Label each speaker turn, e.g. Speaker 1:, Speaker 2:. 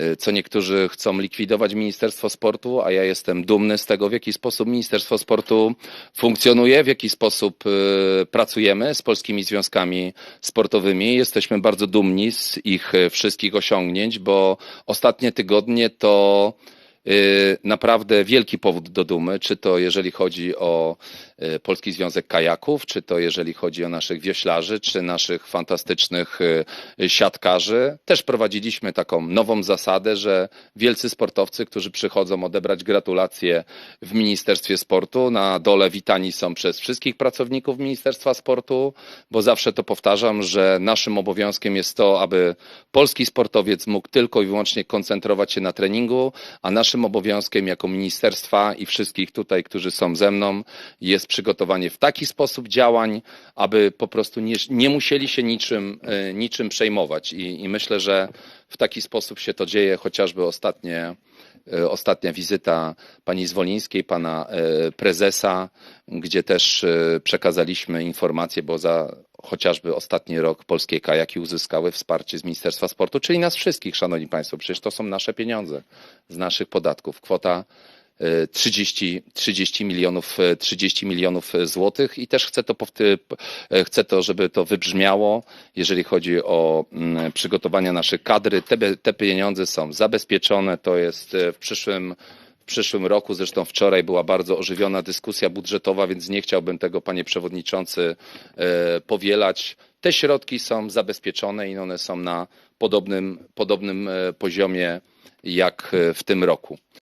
Speaker 1: y, co niektórzy chcą likwidować Ministerstwo Sportu, a ja jestem dumny z tego, w jaki sposób Ministerstwo Sportu funkcjonuje, w jaki sposób y, pracujemy z polskimi związkami sportowymi. Jesteśmy bardzo dumni z ich y, wszystkich osiągnięć, bo ostatnie tygodnie to naprawdę wielki powód do dumy, czy to jeżeli chodzi o y, Polski Związek Kajaków, czy to jeżeli chodzi o naszych wioślarzy, czy naszych fantastycznych y, siatkarzy. Też prowadziliśmy taką nową zasadę, że wielcy sportowcy, którzy przychodzą odebrać gratulacje w Ministerstwie Sportu, na dole witani są przez wszystkich pracowników Ministerstwa Sportu, bo zawsze to powtarzam, że naszym obowiązkiem jest to, aby polski sportowiec mógł tylko i wyłącznie koncentrować się na treningu, a naszym obowiązkiem jako ministerstwa i wszystkich tutaj, którzy są ze mną, jest przygotowanie w taki sposób działań, aby po prostu nie, nie musieli się niczym, e, niczym przejmować. I, I myślę, że w taki sposób się to dzieje, chociażby ostatnie, ostatnia wizyta pani Zwolińskiej, pana e, prezesa, gdzie też e, przekazaliśmy informacje, bo za chociażby ostatni rok polskie kajaki uzyskały wsparcie z Ministerstwa Sportu, czyli nas wszystkich, szanowni państwo, przecież to są nasze pieniądze z naszych podatków. Kwota e, 30, 30 milionów, e, 30 milionów złotych i też chcę to, chcę to, żeby to wybrzmiało, jeżeli chodzi o mm, przygotowania naszych kadry. Te, te pieniądze są zabezpieczone, to jest e, w przyszłym w przyszłym roku. Zresztą wczoraj była bardzo ożywiona dyskusja budżetowa, więc nie chciałbym tego, panie przewodniczący, e, powielać. Te środki są zabezpieczone i one są na podobnym, podobnym e, poziomie jak w tym roku.